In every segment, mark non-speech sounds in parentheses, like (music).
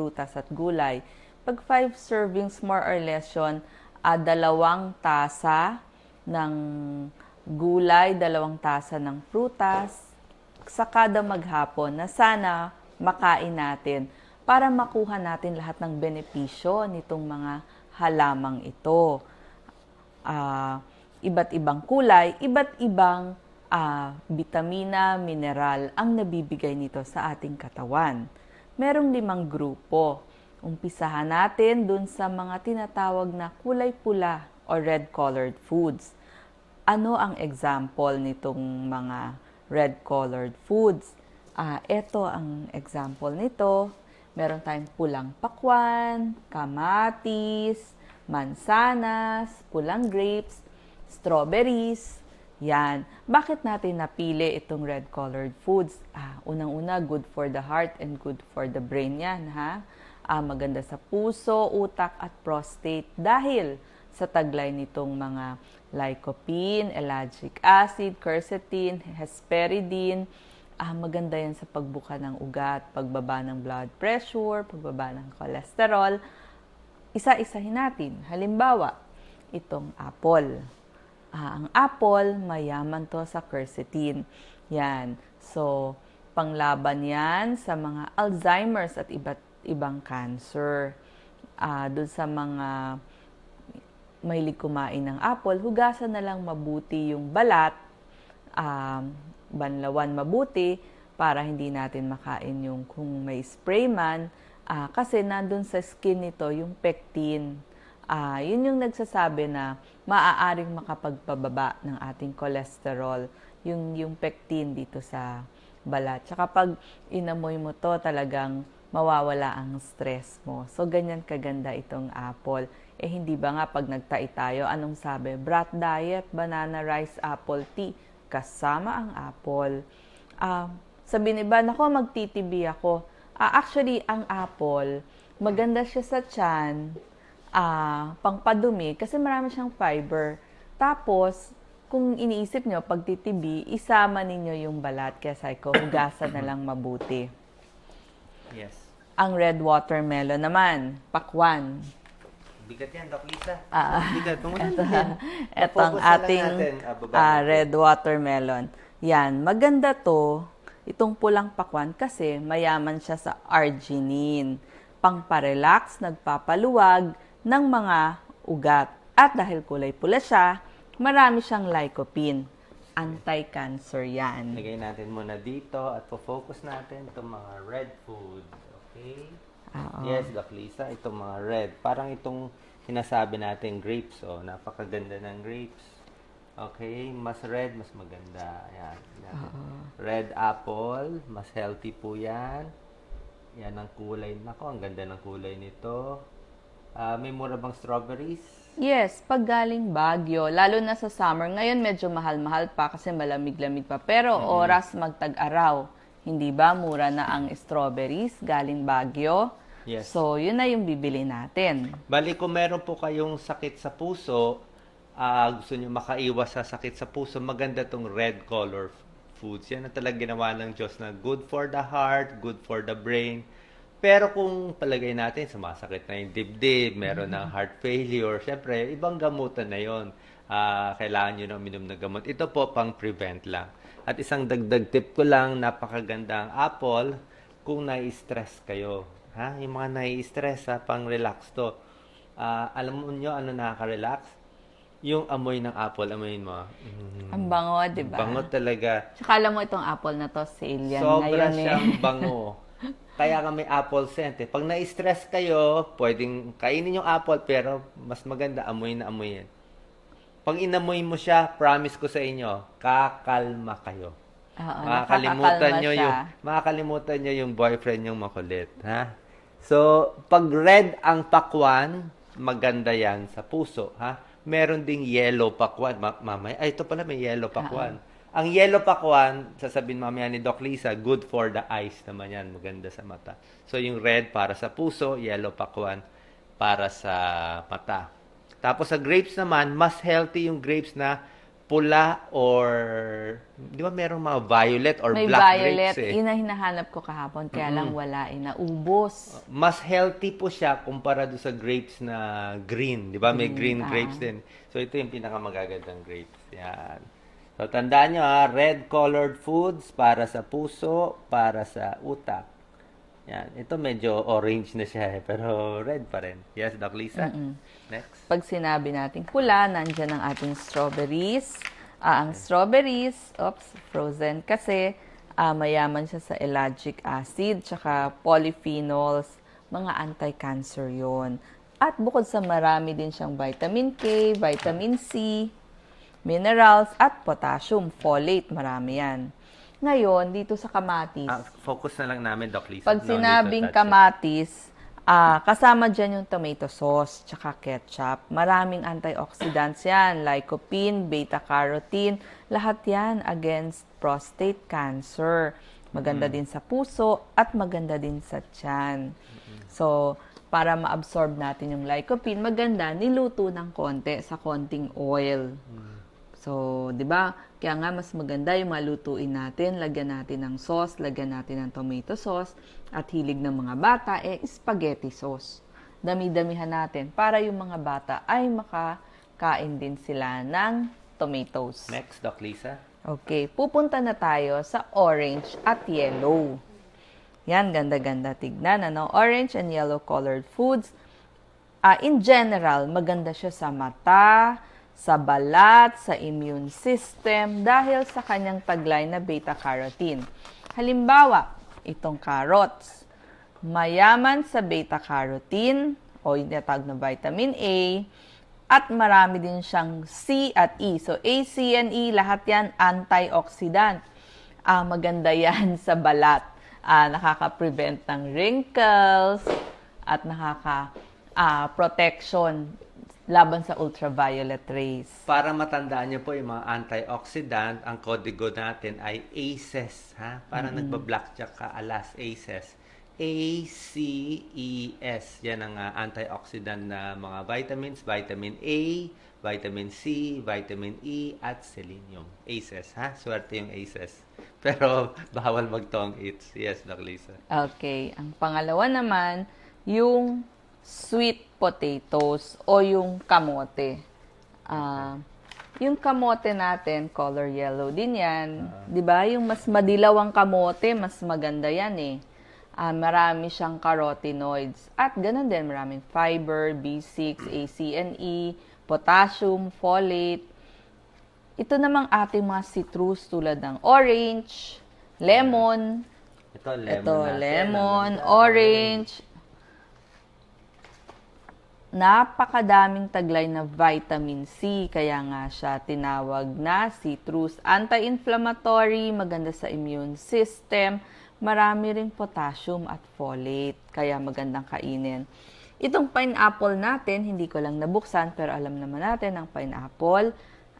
prutas at gulay. Pag 5 servings, more or less yun, ah, dalawang tasa ng gulay, dalawang tasa ng prutas, sa kada maghapon na sana makain natin para makuha natin lahat ng benepisyo nitong mga halamang ito. Ah, iba't ibang kulay, iba't ibang ah, bitamina, mineral ang nabibigay nito sa ating katawan. Merong limang grupo. Umpisahan natin dun sa mga tinatawag na kulay pula o red-colored foods. Ano ang example nitong mga red-colored foods? Ah, ito ang example nito. Meron tayong pulang pakwan, kamatis, mansanas, pulang grapes, strawberries. Yan. Bakit natin napili itong red-colored foods? Ah, unang-una, good for the heart and good for the brain yan, ha? Ah, maganda sa puso, utak at prostate dahil sa taglay nitong mga lycopene, ellagic acid, quercetin, hesperidine. Ah, maganda yan sa pagbuka ng ugat, pagbaba ng blood pressure, pagbaba ng cholesterol. Isa-isahin natin. Halimbawa, itong apple. Ah, ang apple, mayaman to sa quercetin. Yan. So, panglaban yan sa mga Alzheimer's at iba't ibang cancer. Ah, doon sa mga mahilig kumain ng apple, hugasan na lang mabuti yung balat, um, banlawan mabuti para hindi natin makain yung kung may spray man. Ah, kasi nandun sa skin nito yung pectin. Ah, yun yung nagsasabi na maaaring makapagpababa ng ating cholesterol, yung, yung pectin dito sa balat. Tsaka pag inamoy mo to, talagang mawawala ang stress mo. So, ganyan kaganda itong apple. Eh, hindi ba nga pag nagtai tayo, anong sabi? Brat diet, banana rice, apple tea. Kasama ang apple. Ah, sabi ni ba, nako, magtitibi ako. Ah, actually, ang apple, maganda siya sa tiyan, ah, pangpadumi, kasi marami siyang fiber. Tapos, kung iniisip nyo, pag titibi, isama ninyo yung balat. Kaya sabi ko, hugasan na lang mabuti. Yes. Ang red watermelon naman, pakwan. Bigat yan, Doc Lisa. Ah, Bigat. Ito, ito ang ating natin. Ah, ah, red watermelon. Yan, maganda to, itong pulang pakwan kasi mayaman siya sa arginine. Pangparelax, nagpapaluwag ng mga ugat. At dahil kulay pula siya, marami siyang lycopene. Anti-cancer yan. Lagay natin muna dito at po-focus natin itong mga red food. Okay? Oo. Yes, Doc Lisa, itong mga red. Parang itong sinasabi natin grapes. Oh, napakaganda ng grapes. Okay, mas red, mas maganda. Ayan. natin. Red apple, mas healthy po yan. Yan ang kulay. Nako, ang ganda ng kulay nito. Ah, may mura bang strawberries? Yes, pag galing Baguio, lalo na sa summer, ngayon medyo mahal-mahal pa kasi malamig-lamig pa. Pero oras magtag-araw, hindi ba mura na ang strawberries galing Baguio? Yes. So, yun na yung bibili natin. Bali, kung meron po kayong sakit sa puso, ah, gusto nyo makaiwas sa sakit sa puso, maganda tong red color foods. Yan ang talaga ginawa ng Diyos na good for the heart, good for the brain. Pero kung palagay natin, sumasakit na yung dibdib, meron ng heart failure, syempre, ibang gamutan na yon. Ah, kailangan nyo na uminom ng gamot. Ito po, pang prevent lang. At isang dagdag tip ko lang, napakaganda ang apple kung nai-stress kayo. Ha? Yung mga nai-stress, ha? pang-relax to. Ah, alam mo nyo ano nakaka-relax? Yung amoy ng apple, amoyin mo. Mm, Ang bango, di ba? bango talaga. Tsaka alam mo itong apple na to, sale yan Sobra ngayon eh. siyang bango. (laughs) Kaya ka may apple scent eh. Pag na-stress kayo, pwedeng kainin yung apple pero mas maganda amoy na amoy yan. Pag inamoy mo siya, promise ko sa inyo, kakalma kayo. Oo, makakalimutan nyo siya. yung makakalimutan nyo yung boyfriend yung makulit, ha? So, pag red ang pakwan, maganda yan sa puso, ha? Meron ding yellow pakwan. Ma- mamaya, ay, ito pala may yellow pakwan. Ang yellow pakwan, sasabihin mamaya ni Doc Lisa, good for the eyes naman yan, maganda sa mata. So, yung red para sa puso, yellow pakwan para sa mata. Tapos sa grapes naman, mas healthy yung grapes na pula or, di ba merong mga violet or May black violet. grapes eh. Yun ang hinahanap ko kahapon. Kaya lang wala eh. Naubos. Mas healthy po siya kumpara do sa grapes na green. Di ba? May green ah. grapes din. So, ito yung pinakamagagandang grapes. Yan. So, tandaan nyo ha, red colored foods para sa puso, para sa utak. Yan. Ito medyo orange na siya eh, pero red pa rin. Yes, Doc Lisa? Next. Pag sinabi natin pula, nandyan ang ating strawberries. Ah, ang strawberries, oops, frozen kasi ah, mayaman siya sa ellagic acid, tsaka polyphenols, mga anti-cancer yon. At bukod sa marami din siyang vitamin K, vitamin C, minerals, at potassium, folate, marami yan. Ngayon, dito sa kamatis, Ah, focus na lang namin, Doc Lisa. pag No sinabing kamatis, ah, kasama dyan yung tomato sauce, tsaka ketchup. Maraming antioxidants yan, lycopene, beta-carotene, lahat yan against prostate cancer. Maganda din sa puso at maganda din sa tiyan. So, para ma-absorb natin yung lycopene, maganda niluto ng konti sa konting oil. So, 'di ba? Kaya nga mas maganda yung malutuin natin, lagyan natin ng sauce, lagyan natin ng tomato sauce at hilig ng mga bata eh spaghetti sauce. Dami-damihan natin para yung mga bata ay makakain din sila ng tomatoes. Next, Doc Lisa. Okay, pupunta na tayo sa orange at yellow. Yan, ganda-ganda tignan. Ano? Orange and yellow colored foods. Ah, in general, maganda siya sa mata, sa balat, sa immune system dahil sa kanyang taglay na beta-carotene. Halimbawa, itong carrots. Mayaman sa beta-carotene o tinatawag na vitamin A at marami din siyang C at E. So A, C, and E, lahat yan antioxidant. Ah, maganda yan sa balat. Ah, nakaka-prevent ng wrinkles at nakaka ah, laban sa ultraviolet rays. Para matandaan niyo po yung mga antioxidant, ang kodigo natin ay ACEs, ha? Parang nagba-blackjack ka alas ACEs. A-C-E-S. Yan ang ah, antioxidant na mga vitamins, vitamin A, vitamin C, vitamin E, at selenium. ACEs, ha? Swerte yung ACEs. (laughs) Pero bawal magtong eats. Yes, Doc Lisa. Okay. Ang pangalawa naman, yung sweet potatoes o yung kamote. Ah, yung kamote natin, color yellow din yan. 'Di ba? Yung mas madilaw ang kamote, mas maganda yan eh. Ah, marami siyang carotenoids. At ganun din, maraming fiber, B6, A, C, and E, potassium, folate. Ito namang ating mga citrus tulad ng orange, lemon, Ito, lemon ito, natin. lemon, orange. Napakadaming taglay na vitamin C, kaya nga siya tinawag na citrus. Anti-inflammatory, maganda sa immune system, marami ring potassium at folate, kaya magandang kainin. Itong pineapple natin, hindi ko lang nabuksan, pero alam naman natin ang pineapple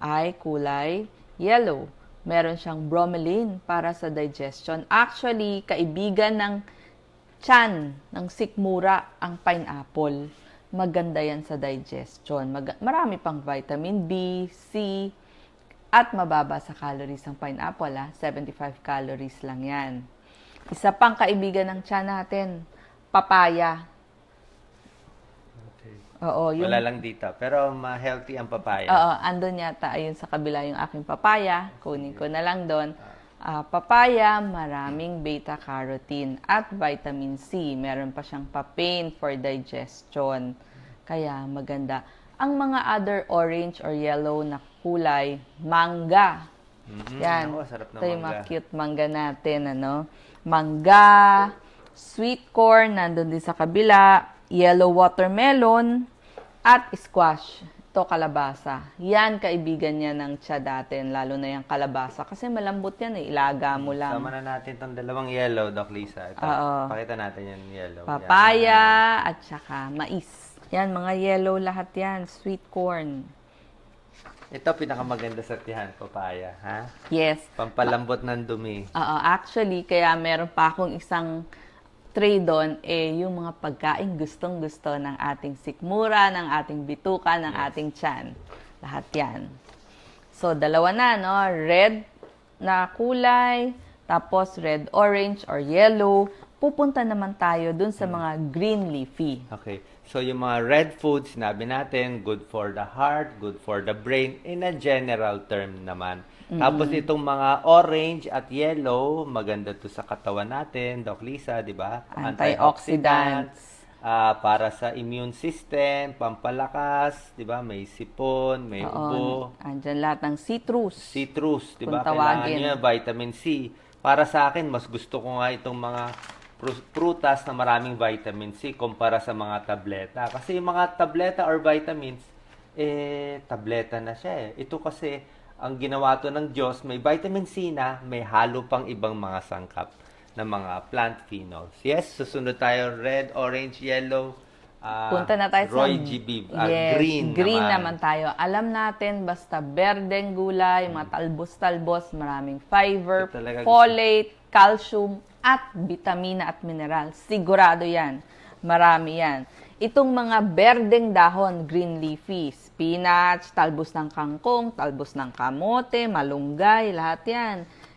ay kulay yellow. Meron siyang bromelain para sa digestion. Actually, kaibigan ng tiyan, ng sikmura, ang pineapple. Maganda yan sa digestion. Mag- marami pang vitamin B, C, at mababa sa calories ang pineapple. Ah. 75 calories lang yan. Isa pang kaibigan ng tiyan natin, papaya. Okay. Oo, yung Wala lang dito. Pero ma-healthy ang papaya. Oo, andun yata. Ayun sa kabila yung aking papaya. Kunin ko na lang doon. Ah, papaya, maraming beta-carotene at vitamin C. Meron pa siyang papain for digestion. Kaya maganda. Ang mga other orange or yellow na kulay, mangga. Mhm. Yan. Ako, sarap na Ito yung mga cute mangga natin, ano? Mangga, sweet corn, nandun din sa kabila, yellow watermelon, at squash. Ito, kalabasa. Yan, kaibigan niya ng tiya datin, lalo na yung kalabasa. Kasi malambot yan eh, ilaga mo lang. Sama na natin itong dalawang yellow, Doc Lisa. Ito, Oo. pakita natin yung yellow. Papaya, at saka mais. Yan, mga yellow lahat yan, sweet corn. Yan. Ito, pinakamaganda sa tiyan, papaya. Ha? Yes, Pampalambot ng dumi. Oo, actually, kaya meron pa akong isang tray doon, eh, yung mga pagkain gustong-gusto ng ating sikmura, ng ating bituka, ng ating tiyan. Lahat yan. So, dalawa na, no? Red na kulay, tapos red, orange, or yellow. Pupunta naman tayo dun sa mga green leafy. Okay. So, yung mga red foods, sinabi natin, good for the heart, good for the brain, in a general term naman. Tapos itong mga orange at yellow, maganda to sa katawan natin, Doc Lisa, di ba? Antioxidants. Ah, para sa immune system, pampalakas, di ba? May sipon, may ubo. Oo, andyan lahat ng citrus. Citrus, di ba? Kailangan niya vitamin C. Para sa akin, mas gusto ko nga itong mga pru- prutas na maraming vitamin C kumpara sa mga tableta. Kasi yung mga tableta or vitamins, eh, tableta na siya eh. Ito kasi, ang ginawa to ng Diyos, may vitamin C na, may halo pang ibang mga sangkap na mga plant phenols. Yes, susunod tayo, red, orange, yellow, ah, Punta na tayo Roy sa G. Biv. Ah, yes, green, green naman. naman. tayo. Alam natin, basta berdeng gulay, mga talbos-talbos, maraming fiber, talaga gusto. folate, calcium, at vitamina at mineral. Sigurado yan. Marami yan. Itong mga berdeng dahon, green leafy, spinach, talbos ng kangkong, talbos ng kamote, malunggay, lahat yan.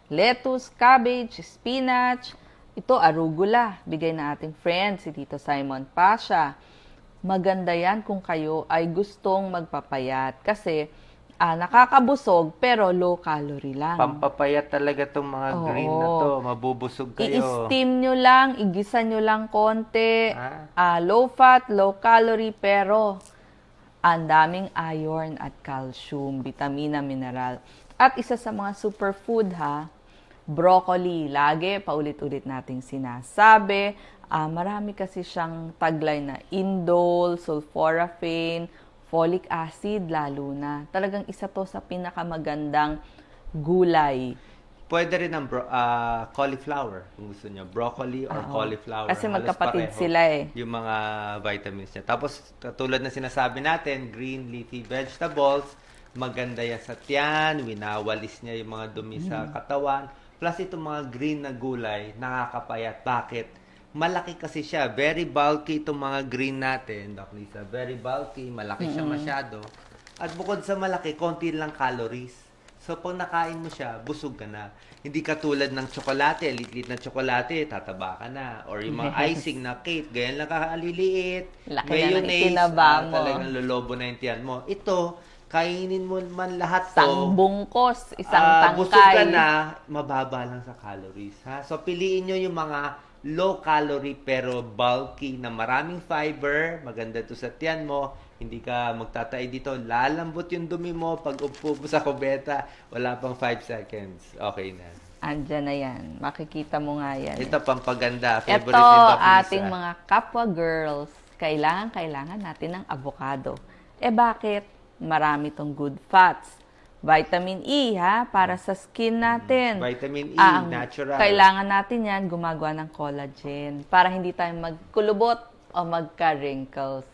Lettuce, cabbage, spinach, ito arugula, bigay na ating friend si Tito Simon Pasha. Maganda yan kung kayo ay gustong magpapayat kasi ah, nakakabusog pero low calorie lang. Pampapayat talaga tong mga green na Oo. to. Mabubusog kayo. I-steam nyo lang, igisa nyo lang konti. Ah. Ah, low fat, low calorie, pero ang daming iron at calcium, vitamina, mineral. At isa sa mga superfood ha, broccoli. Lagi, paulit-ulit nating sinasabi. Ah, marami kasi siyang taglay na indole, sulforaphane, folic acid lalo na. Talagang isa to sa pinakamagandang gulay. Pwede rin ang bro- ah, cauliflower kung gusto nyo. Broccoli or Oo. cauliflower. Kasi Halos magkapatid pareho sila eh. Yung mga vitamins niya. Tapos, katulad na sinasabi natin, green leafy vegetables, maganda yan sa tiyan, winawalis niya yung mga dumi Mm. sa katawan. Plus, itong mga green na gulay, nakakapayat. Bakit? Malaki kasi siya. Very bulky itong mga green natin, Doc Lisa. Very bulky. Malaki siya masyado. At bukod sa malaki, konti lang calories. So, pag nakain mo siya, busog ka na. Hindi katulad ng tsokolate, lit-lit na tsokolate, tataba ka na. Or yung mga (laughs) icing na cake, ganyan lang kaliliit. Laki na ng itinaba ah, mo. talagang lolobo na yung tiyan mo. Ito, kainin mo man lahat to. Isang bungkos, isang ah, tangkay. busog ka na, mababa lang sa calories. Ha? So, piliin nyo yung mga low calorie pero bulky na maraming fiber. Maganda to sa tiyan mo. Hindi ka magtatay dito. Lalambot yung dumi mo. Pag upo mo sa kubeta, wala pang 5 seconds. Okay na. Andyan na yan. Makikita mo nga yan. Ito Ito, pampaganda. Favorite ni Doc Lisa. ating mga kapwa girls, kailangan, kailangan natin ng avocado. Eh bakit? Marami tong good fats. Vitamin E, ha? Para sa skin natin. Vitamin E, Ang natural. Kailangan natin yan, gumagawa ng collagen. Para hindi tayo magkulubot o magka-wrinkles.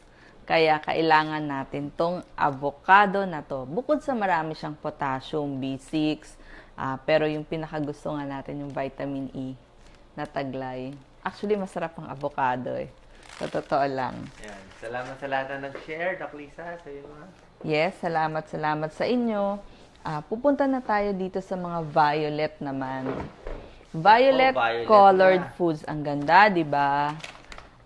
Kaya kailangan natin tong avocado na to. Bukod sa marami siyang potassium, B6, ah, pero yung pinakagusto nga natin yung vitamin E na taglay. Actually, masarap ang avocado eh. Sa totoo lang. Yan. Salamat sa lahat na nag-share, Doc Lisa. Sa iyo. Yes, salamat, salamat sa inyo. Ah, pupunta na tayo dito sa mga violet naman. Violet, Oh, violet colored na. foods. Ang ganda, di ba?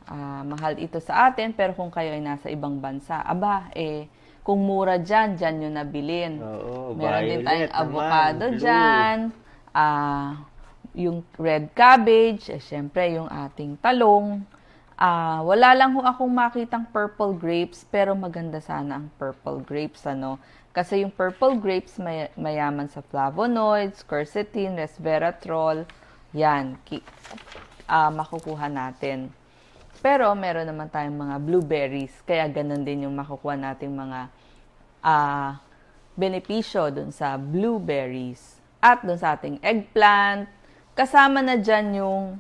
Ah, mahal ito sa atin, pero kung kayo ay nasa ibang bansa, aba, eh, kung mura dyan, dyan nyo nabilin. Oo, Meron din tayong naman, avocado blue. dyan. Ah, yung red cabbage, eh, syempre yung ating talong. Ah, wala lang ho akong makitang purple grapes, pero maganda sana ang purple grapes, ano? Kasi yung purple grapes may, mayaman sa flavonoids, quercetin, resveratrol. Yan, ki, ah, makukuha natin. Pero meron naman tayong mga blueberries, kaya ganun din yung makukuha nating mga ah benepisyo dun sa blueberries at dun sa ating eggplant. Kasama na dyan yung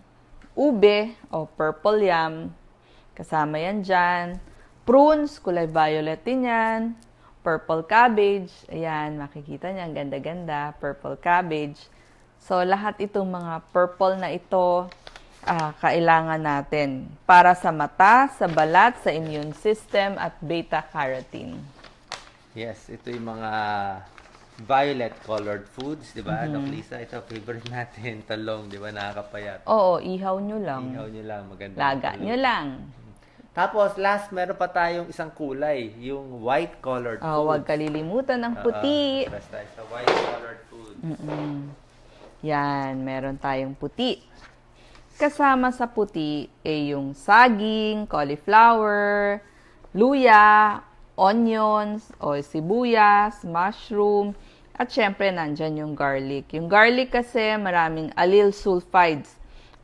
ube o purple yam. Kasama yan dyan. Prunes, kulay violet din yan. Purple cabbage. Ayan, makikita niya. Ang ganda-ganda. Purple cabbage. So, lahat itong mga purple na ito, ah, kailangan natin para sa mata, sa balat, sa immune system, at beta-carotene. Yes, ito yung mga violet colored foods, di ba? Doc Lisa, ito favorite natin, talong, di ba? Nakakapayat. Oo, ihaw nyo lang. Ihaw nyo lang, maganda. Laga nyo lang. Tapos, last, meron pa tayong isang kulay, yung white colored Oh, foods. huwag kalilimutan ng puti. Ah, basta sa white colored. Mm-mm. Yan, meron tayong puti. Kasama sa puti ay yung saging, cauliflower, luya, onions, o sibuyas, mushroom, at syempre nandyan yung garlic. Yung garlic kasi maraming allyl sulfides.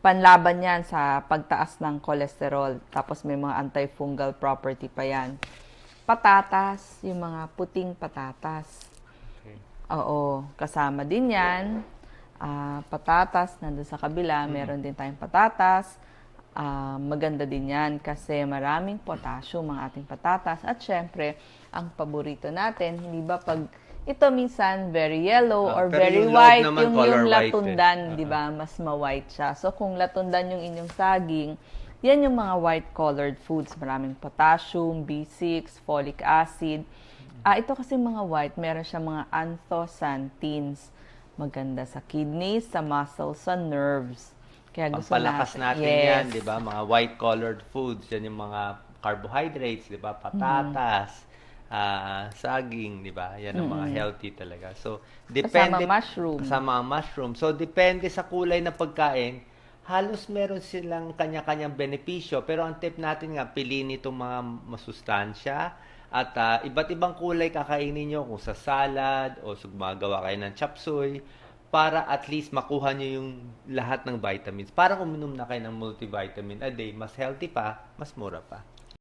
Panlaban yan sa pagtaas ng cholesterol. Tapos may mga antifungal property pa yan. Patatas, yung mga puting patatas. Okay. Oo, kasama din yan. Ah, patatas, nandun sa kabila, meron din tayong patatas. Ah, maganda din yan kasi maraming potassium ang ating patatas. At syempre, ang paborito natin, hindi ba pag ito minsan very yellow Ah, or very yung white, naman yung, yung eh. latundan, Ah, di ba, mas ma-white siya. So kung latundan yung inyong saging, yan yung mga white colored foods. Maraming potassium, B6, folic acid. Ah, ito kasi mga white, meron siya mga anthocyanins. Maganda sa kidneys, sa muscles, sa nerves. Kaya gusto Pampalakas natin Yes. yan, di ba? Mga white colored foods, yan yung mga carbohydrates, di ba? Patatas, ah, saging, di ba? Yan ang mga healthy talaga. So, depende mushroom. Kasama mushroom. So, depende sa kulay na pagkain, halos meron silang kanya-kanyang benepisyo. Pero ang tip natin nga, piliin itong mga masustansya at ah, iba't ibang kulay kakainin nyo kung sa salad o sa gumagawa kayo ng chop suey para at least makuha nyo yung lahat ng vitamins. Parang uminom na kayo ng multivitamin a day, mas healthy pa, mas mura pa.